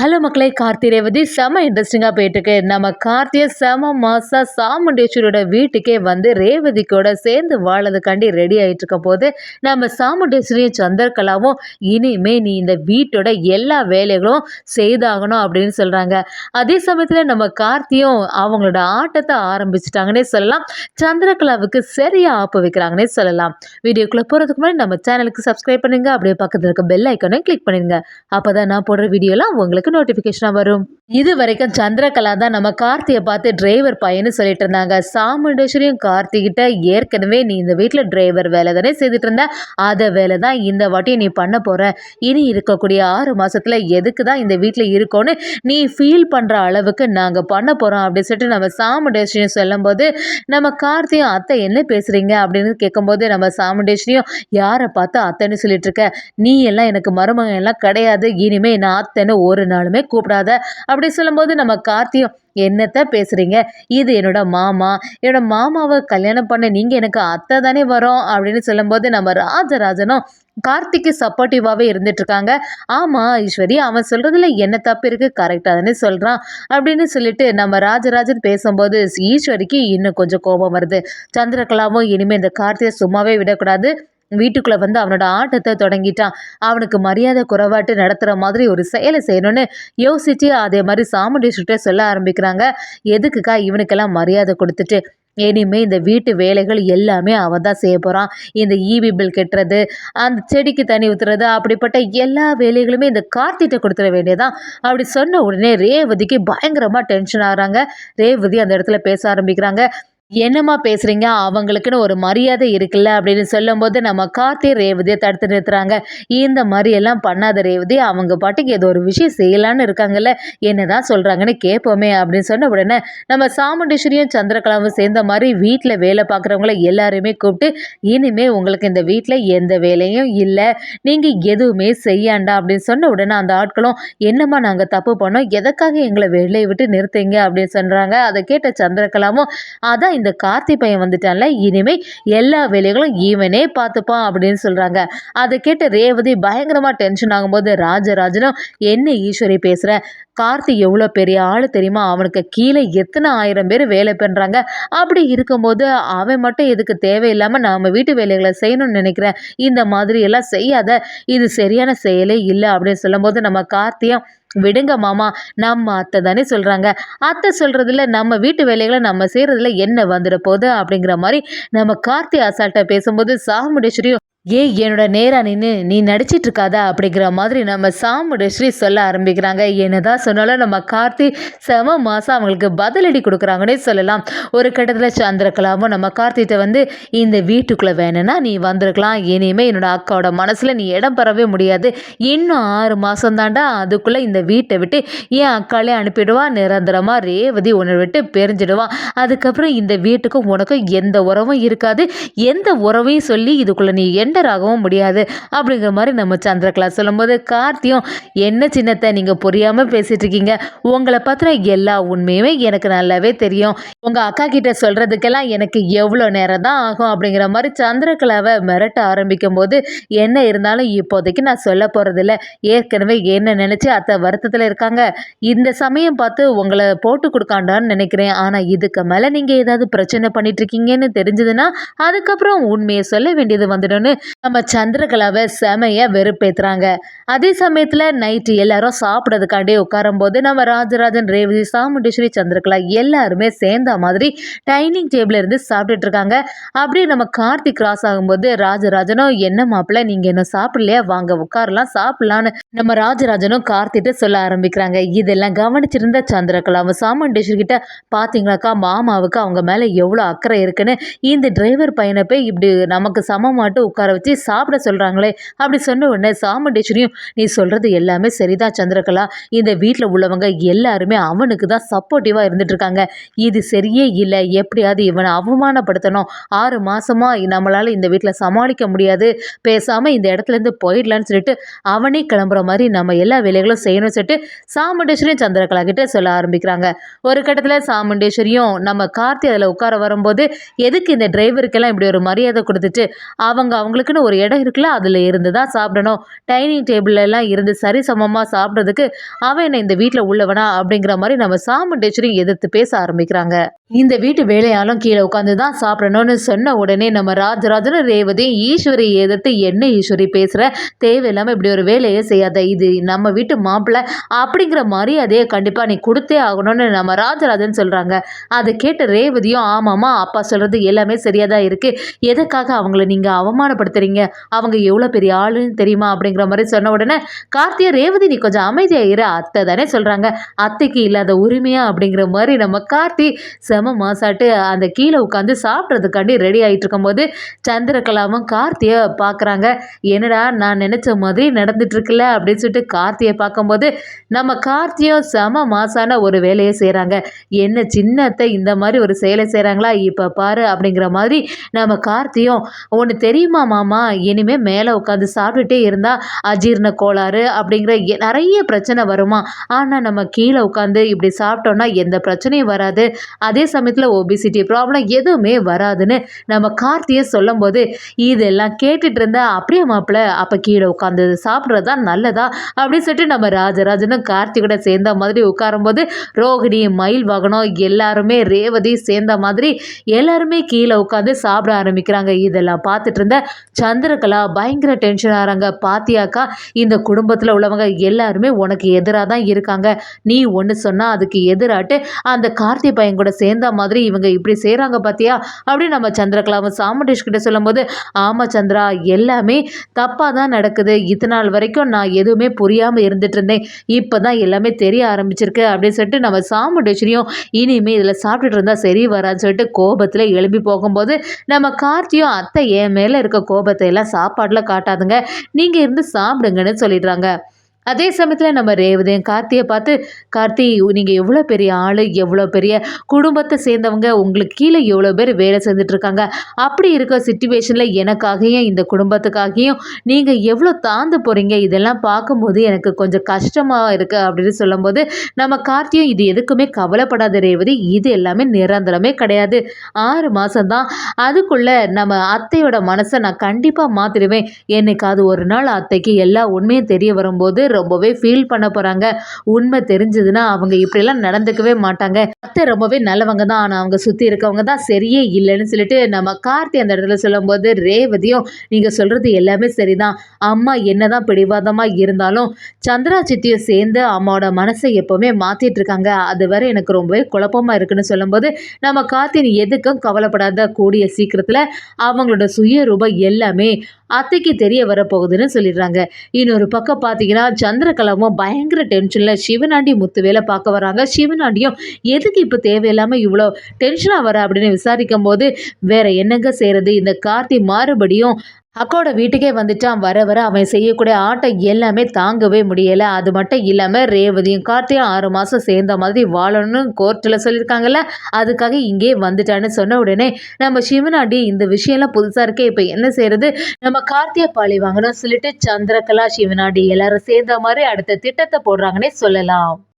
Hello மக்களே கார்த்தி ரேவதி செம இன்ட்ரெஸ்டிங்காக போயிட்டுருக்கு. நம்ம கார்த்தியை செம மாசா சாமுண்டேஸ்வரியோட வீட்டுக்கே வந்து ரேவதிக்கோட சேர்ந்து வாழறதுக்காண்டி ரெடி ஆகிட்டு இருக்க போது நம்ம சாமுண்டேஸ்வரியும் சந்திரகலாவும் இனிமே நீ இந்த வீட்டோட எல்லா வேலைகளும் செய்தாகணும் அப்படின்னு சொல்கிறாங்க அதே சமயத்தில் நம்ம கார்த்தியும் அவங்களோட ஆட்டத்தை ஆரம்பிச்சிட்டாங்கன்னே சொல்லலாம். சந்திரகலாவுக்கு சரியாக ஆப்பு வைக்கிறாங்கன்னே சொல்லலாம். வீடியோக்குள்ளே போகிறதுக்கு முன்னாடி நம்ம சேனலுக்கு சப்ஸ்கிரைப் பண்ணுங்கள் அப்படியே பக்கத்தில் இருக்க பெல் ஐக்கனையும் கிளிக் பண்ணிடுங்க. அப்போ தான் நான் போடுற வீடியோலாம் உங்களுக்கு நோட்டிஃபிகேஷனாக வரும். இது வரைக்கும் சந்திரகலா தான் நம்ம கார்த்தியை பார்த்து டிரைவர் பையன்னு சொல்லிட்டு இருந்தாங்க. சாமுண்டேஸ்வரியும் கார்த்திகிட்ட ஏற்கனவே நீ இந்த வீட்டில் டிரைவர் வேலை தானே செய்துட்டு இருந்த அதை வேலை தான் இந்த வாட்டி நீ பண்ண போகிற இனி இருக்கக்கூடிய ஆறு மாதத்தில் எதுக்கு தான் இந்த வீட்டில் இருக்கோன்னு நீ ஃபீல் பண்ணுற அளவுக்கு நாங்கள் பண்ண போகிறோம் அப்படின்னு சொல்லிட்டு நம்ம சாமுண்டேஸ்வரியும் சொல்லும்போது நம்ம கார்த்தியும் அத்தை என்ன பேசுகிறீங்க அப்படின்னு கேட்கும்போது நம்ம சாமுண்டேஸ்வரியும் யாரை பார்த்து அத்தைன்னு சொல்லிட்டு இருக்க நீ எல்லாம் எனக்கு மருமகன் எல்லாம் கிடையாது. இனிமே நான் அத்தைன்னு ஒரு நாள் நாளுமே கூப்பிடாத. அப்படி சொல்லும்போது நம்ம கார்த்தியும் என்னத்த பேசுகிறீங்க இது என்னோட மாமா. என்னோட மாமாவை கல்யாணம் பண்ண நீங்கள் எனக்கு அத்தை தானே வரோம். அப்படின்னு சொல்லும்போது நம்ம ராஜராஜனும் கார்த்திக்கு சப்போர்ட்டிவாகவே இருந்துட்டுருக்காங்க. ஆமாம் ஈஸ்வரி அவன் சொல்கிறதுல என்ன தப்பு இருக்குது கரெக்டாக தானே சொல்கிறான் அப்படின்னு சொல்லிட்டு நம்ம ராஜராஜன் பேசும்போது ஈஸ்வரிக்கு இன்னும் கொஞ்சம் கோபம் வருது. சந்திரகலாவும் இனிமேல் இந்த கார்த்தியை சும்மாவே விடக்கூடாது. வீட்டுக்குள்ளே வந்து அவனோட ஆட்டத்தை தொடங்கிட்டான். அவனுக்கு மரியாதை குறைவாட்டு நடத்துகிற மாதிரி ஒரு செயலை செய்யணும்னு யோசிச்சு அதே மாதிரி சாமுண்டேஸ்வர்கிட்ட சொல்ல ஆரம்பிக்கிறாங்க. எதுக்குக்கா இவனுக்கெல்லாம் மரியாதை கொடுத்துட்டு? இனிமே இந்த வீட்டு வேலைகள் எல்லாமே அவன் தான் செய்ய போகிறான் இந்த ஈபி பில் கட்டுறது அந்த செடிக்கு தண்ணி ஊற்றுறது அப்படிப்பட்ட எல்லா வேலைகளுமே இந்த கார்த்திகிட்ட கொடுத்துட வேண்டியதான் அப்படி சொன்ன உடனே ரேவதிக்கு பயங்கரமாக டென்ஷன் ஆகிறாங்க. ரேவதி அந்த இடத்துல பேச ஆரம்பிக்கிறாங்க. என்னம்மா பேசுகிறீங்க அவங்களுக்குன்னு ஒரு மரியாதை இருக்குல்ல? அப்படின்னு சொல்லும்போது நம்ம கார்த்தி ரேவதியை தடுத்து நிறுத்துறாங்க. இந்த மாதிரி எல்லாம் பண்ணாத ரேவதி அவங்க பாட்டுக்கு ஏதோ ஒரு விஷயம் செய்யலான்னு இருக்காங்கல்ல? என்னதான் சொல்கிறாங்கன்னு கேட்போமே அப்படின்னு சொன்ன உடனே நம்ம சாமுண்டீஸ்வரியும் சந்திரகலாவும் சேர்ந்த மாதிரி வீட்டில் வேலை பார்க்குறவங்கள எல்லாருமே கூப்பிட்டு இனிமே உங்களுக்கு இந்த வீட்டில் எந்த வேலையும் இல்லை. நீங்கள் எதுவுமே செய்யாண்டா அப்படின்னு சொன்ன உடனே அந்த ஆட்களும் என்னம்மா நாங்கள் தப்பு பண்ணோம்? எதற்காக எங்களை வேலையை விட்டு நிறுத்துங்க? அப்படின்னு சொல்கிறாங்க அதை கேட்ட சந்திரகலாவும் அதான் இந்த கார்த்தி பையன் வந்துட்டான்ல இனிமே எல்லா வேலைகளும் இவனே பார்த்துப்பான் அப்படின்னு சொல்கிறாங்க அதை கேட்டு ரேவதி பயங்கரமாக டென்ஷன் ஆகும்போது ராஜராஜனும் என்ன ஈஸ்வரி பேசுகிற கார்த்தி எவ்வளோ பெரிய ஆள் தெரியுமா? அவனுக்கு கீழே எத்தனை ஆயிரம் பேர் வேலை பண்ணுறாங்க அப்படி இருக்கும்போது அவன் மட்டும் எதுக்கு தேவையில்லாமல் நாம் வீட்டு வேலைகளை செய்யணும்னு நினைக்கிறேன். இந்த மாதிரி எல்லாம் செய்யாத. இது சரியான செயலே இல்லை அப்படின்னு சொல்லும்போது நம்ம கார்த்தியும் விடுங்க மாமா. நம்ம அத்தை தானே சொல்கிறாங்க அத்தை சொல்கிறதுல நம்ம வீட்டு வேலைகளை நம்ம செய்கிறதுல என்ன வந்துட போகுது அப்படிங்கிற மாதிரி நம்ம கார்த்தி அசால்ட்டை பேசும்போது சாமுடேஸ்வரியும் ஏய் என்னோட நேராக நின்று நீ நடிச்சிட்டு இருக்காதா அப்படிங்கிற மாதிரி நம்ம சாமுடேஸ்வரி சொல்ல ஆரம்பிக்கிறாங்க. என்னதான் சொன்னாலும் நம்ம கார்த்தி செம மாதம் அவங்களுக்கு பதிலடி கொடுக்குறாங்கன்னே சொல்லலாம். ஒரு கட்டத்தில் சந்திரகலாவும் நம்ம கார்த்திகிட்ட வந்து இந்த வீட்டுக்குள்ளே வேணும்னா நீ வந்திருக்கலாம். இனிமேல் என்னோட அக்காவோட மனசில் நீ இடம் பெறவே முடியாது. இன்னும் ஆறு மாதம் தாண்டா அதுக்குள்ளே இந்த வீட்டை விட்டு ஏன் அக்காலே அனுப்பிடுவா. நிரந்தரமாக ரேவதி உன்னை விட்டு பிரிஞ்சிடுவான் அதுக்கப்புறம் இந்த வீட்டுக்கும் உனக்கும் எந்த உறவும் இருக்காது. எந்த உறவையும் சொல்லி இதுக்குள்ளே நீ என்டர் ஆகவும் முடியாது. அப்படிங்கிற மாதிரி நம்ம சந்திரகலா சொல்லும்போது கார்த்தியும் என்ன சின்னத்தை நீங்கள் புரியாமல் பேசிகிட்டு இருக்கீங்க உங்களை பற்றின எல்லா உண்மையுமே எனக்கு நல்லாவே தெரியும். உங்கள் அக்கா கிட்ட சொல்கிறதுக்கெல்லாம் எனக்கு எவ்வளோ நேரம் தான் ஆகும்? அப்படிங்கிற மாதிரி சந்திரகலாவை மிரட்ட ஆரம்பிக்கும் போது என்ன இருந்தாலும் இப்போதைக்கு நான் சொல்ல போகிறதில்ல ஏற்கனவே என்ன நினச்சி அத்தை வருத்தத்தில் இருக்காங்க. இந்த சமயம் பார்த்து உங்களை போட்டு கொடுக்காண்டான்னு நினைக்கிறேன். ஆனால் இதுக்கு மேலே நீங்கள் ஏதாவது பிரச்சனை பண்ணிட்டு இருக்கீங்கன்னு தெரிஞ்சதுன்னா அதுக்கப்புறம் உண்மையை சொல்ல வேண்டியது வந்துடும்னு நம்ம சந்திரகலாவை செமைய வெறுப்பேற்றுறாங்க அதே சமயத்தில் நைட்டு எல்லாரும் சாப்பிட்றதுக்காண்டி உட்காரும்போது நம்ம ராஜராஜன் ரேவதி சாமுண்டேஸ்வரி சந்திரகலா எல்லாருமே சேர்ந்த மாதிரி டைனிங் டேபிள் இருந்து சாப்பிட்டுட்டு இருக்காங்க. அப்படியே நம்ம கார்த்திக் கிராஸ் ஆகும்போது ராஜராஜனும் என்ன மாப்பிள்ள நீங்கள் என்ன சாப்பிடலையா? வாங்க உட்காரலாம் சாப்பிடலான்னு நம்ம ராஜராஜனும் கார்த்திட்டு சொல்ல ஆரம்பிக்கிறாங்க. இதெல்லாம் கவனிச்சிருந்த சந்திரகலாவும் சாமுண்டேஸ்வரி கிட்ட பார்த்தீங்களாக்கா மாமாவுக்கு அவங்க மேலே எவ்வளோ அக்கறை இருக்குன்னு இந்த டிரைவர் பையனை போய் இப்படி நமக்கு சமமாட்டு உட்கார வச்சு சாப்பிட சொல்கிறாங்களே அப்படி சொன்ன உடனே சாமுண்டேஸ்வரியும் நீ சொல்கிறது எல்லாமே சரிதான் சந்திரகலா. இந்த வீட்டில் உள்ளவங்க எல்லாருமே அவனுக்கு தான் சப்போர்ட்டிவாக இருந்துட்டுருக்காங்க. இது சரியே இல்லை. எப்படியாவது இவனை அவமானப்படுத்தணும். ஆறு மாதமாக நம்மளால் இந்த வீட்டில் சமாளிக்க முடியாது. பேசாமல் இந்த இடத்துலேருந்து போயிடலான்னு சொல்லிட்டு அவனே கிளம்புற மாதிரி நம்ம எல்லா வேலைகளும் செய்யணும்னு சொல்லிட்டு சாமுண்டேஸ்வரியும் சந்திரகலா கிட்டே சொல்ல ஆரம்பிக்கிறாங்க. ஒரு கட்டத்தில் சாமுண்டேஸ்வரியும் நம்ம கார்த்தி அதில் உட்கார வரும்போது எதுக்கு இந்த டிரைவருக்கெல்லாம் இப்படி ஒரு மரியாதை கொடுத்துட்டு அவங்க அவங்கள அவங்களுக்குன்னு ஒரு இடம் இருக்குல்ல அதில் இருந்து தான் சாப்பிடணும். டைனிங் டேபிள்ல எல்லாம் இருந்து சரிசமமாக சாப்பிட்றதுக்கு அவன் என்ன இந்த வீட்டில் உள்ளவனா அப்படிங்கிற மாதிரி நம்ம சாமுண்டேஸ்வரியும் எதிர்த்து பேச ஆரம்பிக்கிறாங்க. இந்த வீட்டு வேலையாலும் கீழே உட்காந்து தான் சாப்பிடணும்னு சொன்ன உடனே நம்ம ராஜராஜனும் ரேவதியும் ஈஸ்வரி எதிர்த்து என்ன ஈஸ்வரி பேசுகிற தேவையில்லாமல் இப்படி ஒரு வேலையே செய்யாத. இது நம்ம வீட்டு மாப்பிள்ளை அப்படிங்கிற மரியாதையை கண்டிப்பாக நீ கொடுத்தே ஆகணும்னு நம்ம ராஜராஜன் சொல்கிறாங்க அதை கேட்ட ரேவதியும் ஆமாம்மா அப்பா சொல்கிறது எல்லாமே சரியாக தான் இருக்குது எதுக்காக அவங்கள நீங்கள் அவமானப்படுத்துறீங்க அவங்க எவ்வளோ பெரிய ஆளுன்னு தெரியுமா? அப்படிங்கிற மாதிரி சொன்ன உடனே கார்த்தியா ரேவதி நீ கொஞ்சம் அமைதியாக இரு. அத்தை தானே சொல்கிறாங்க அத்தைக்கு இல்லாத உரிமையா? அப்படிங்கிற மாதிரி நம்ம கார்த்தி செம மாசாட்டு அந்த கீழே உட்காந்து சாப்பிட்றதுக்காண்டி ரெடி ஆகிட்டு இருக்கும்போது சந்திரகலாவும் கார்த்தியை பார்க்குறாங்க. என்னடா நான் நினச்ச மாதிரி நடந்துட்டுருக்குல்ல அப்படின்னு சொல்லிட்டு கார்த்தியை பார்க்கும்போது நம்ம கார்த்தியும் செம மாசான ஒரு வேலையை செய்கிறாங்க என்ன சின்னத்தை இந்த மாதிரி ஒரு செயலை செய்கிறாங்களா இப்போ பாரு அப்படிங்கிற மாதிரி நம்ம கார்த்தியும் ஒன்று தெரியுமா மாமா இனிமேல் மேலே உட்காந்து சாப்பிட்டுட்டே இருந்தால் அஜீர்ண கோளாறு அப்படிங்கிற எ- நிறைய பிரச்சனை வருமா? ஆனால் நம்ம கீழே உட்காந்து இப்படி சாப்பிட்டோம்னா எந்த பிரச்சனையும் வராது. அதே சமயத்தில் ஒபிசிட்டி ப்ராப்ளம் எதுவுமே வராதுன்னு நம்ம கார்த்தியை சொல்லும்போது இதெல்லாம் கேட்டுட்டு இருந்தா அப்படியே மாப்பிள்ள அப்போ கீழே உட்காந்து சாப்பிட்றது தான் நல்லதா? அப்படின்னு சொல்லிட்டு நம்ம ராஜராஜனும் கார்த்திகோட சேர்ந்த மாதிரி உட்காரும்போது ரோகிணி மயில் வாகனம் எல்லாருமே ரேவதி சேர்ந்த மாதிரி எல்லாருமே கீழே உட்காந்து சாப்பிட ஆரம்பிக்கிறாங்க. இதெல்லாம் பார்த்துட்டு இருந்த சந்திரகலா பயங்கர டென்ஷன் ஆகிறாங்க பாத்தியாக்கா இந்த குடும்பத்தில் உள்ளவங்க எல்லாருமே உனக்கு எதிராக தான் இருக்காங்க. நீ ஒன்று சொன்னால் அதுக்கு எதிராட்டு அந்த கார்த்தி பையன் கூட சேர்ந்த மாதிரி இவங்க இப்படி செய்கிறாங்க பார்த்தியா அப்படின்னு நம்ம சந்திரகலாவை சாமுண்டேஷ் கிட்ட சொல்லும்போது ஆமாம் சந்திரா எல்லாமே தப்பாக தான் நடக்குது. இத்தனை நாள் வரைக்கும் நான் எதுவுமே புரியாமல் இருந்துட்டு இருந்தேன். இப்போ தான் எல்லாமே தெரிய ஆரம்பிச்சிருக்கு. அப்படின்னு சொல்லிட்டு நம்ம சாமுண்டேஸ்வரியும் இனிமே இதில் சாப்பிட்டுட்டு இருந்தால் சரி வரான்னு சொல்லிட்டு கோபத்தில் எழும்பி போகும்போது நம்ம கார்த்தியும் அத்தை என் மேலே இருக்க கோபத்தை எல்லாம் சாப்பாடில் காட்டாதுங்க. நீங்கள் இருந்து சாப்பிடுங்கன்னு சொல்லிடுறாங்க. அதே சமயத்தில் நம்ம ரேவதையும் கார்த்தியை பார்த்து கார்த்தி நீங்கள் எவ்வளோ பெரிய ஆள் எவ்வளோ பெரிய குடும்பத்தை சேர்ந்தவங்க உங்களுக்கு கீழே எவ்வளோ பேர் வேலை செஞ்சுட்டு இருக்காங்க? அப்படி இருக்க சுச்சுவேஷனில் எனக்காகவும் இந்த குடும்பத்துக்காகவும் நீங்கள் எவ்வளோ தாழ்ந்து போகிறீங்க இதெல்லாம் பார்க்கும்போது எனக்கு கொஞ்சம் கஷ்டமாக இருக்குது அப்படின்னு சொல்லும்போது நம்ம கார்த்தியும் இது எதுக்குமே கவலைப்படாத ரேவதி இது எல்லாமே நிரந்தரமே கிடையாது. ஆறு மாதம்தான் அதுக்குள்ளே நம்ம அத்தையோட மனசை நான் கண்டிப்பாக மாற்றிடுவேன் என்னைக்காவது ஒரு நாள் அத்தைக்கு எல்லா உண்மையும் தெரிய வரும்போது ரொம்பவே ஃபீல் பண்ண போகிறாங்க உண்மை தெரிஞ்சதுன்னா அவங்க இப்படிலாம் நடந்துக்கவே மாட்டாங்க. அத்தை ரொம்பவே நல்லவங்க தான் ஆனால் அவங்க சுற்றி இருக்கவங்க தான் சரியே இல்லைன்னு சொல்லிட்டு நம்ம கார்த்தி அந்த இடத்துல சொல்லும்போது ரேவதியும் நீங்கள் சொல்கிறது எல்லாமே சரிதான். அம்மா என்னதான் பிடிவாதமாக இருந்தாலும் சந்திரா சித்தியும் சேர்ந்து அம்மாவோட மனசை எப்போவுமே மாற்றிட்டு இருக்காங்க. அது வரை எனக்கு ரொம்பவே குழப்பமாக இருக்குன்னு சொல்லும்போது நம்ம கார்த்தின் எதுக்கும் கவலைப்படாத கூடிய சீக்கிரத்தில் அவங்களோட சுயரூபம் எல்லாமே அத்தைக்கு தெரிய வரப்போகுதுன்னு சொல்லிடுறாங்க. இன்னொரு பக்கம் பார்த்தீங்கன்னா சந்திரகலாவும் பயங்கர டென்ஷனில் சிவனாண்டி முத்துவேலை பார்க்க வராங்க. சிவனாண்டியும் எதுக்கு இப்போ தேவையில்லாமல் இவ்வளோ டென்ஷனாக வர அப்படின்னு விசாரிக்கும் போது வேற என்னங்க செய்கிறது இந்த கார்த்தி மறுபடியும் அக்காவோட வீட்டுக்கே வந்துட்டான். வர வர அவன் செய்யக்கூடிய ஆட்டம் எல்லாமே தாங்கவே முடியலை. அது மட்டும் இல்லாமல் ரேவதியும் கார்த்தியும் ஆறு மாதம் சேர்ந்த மாதிரி வாழணும்னு கோர்ட்டில் சொல்லியிருக்காங்கல்ல. அதுக்காக இங்கே வந்துட்டான்னு சொன்ன உடனே நம்ம சிவனாடி இந்த விஷயம்லாம் புதுசாக இருக்கே இப்போ என்ன செய்யறது நம்ம கார்த்தியை பாலி வாங்கணும்னு சொல்லிட்டு சந்திரகலா சிவனாடி எல்லாரும் சேர்ந்த மாதிரி அடுத்த திட்டத்தை போடுறாங்கன்னே சொல்லலாம்.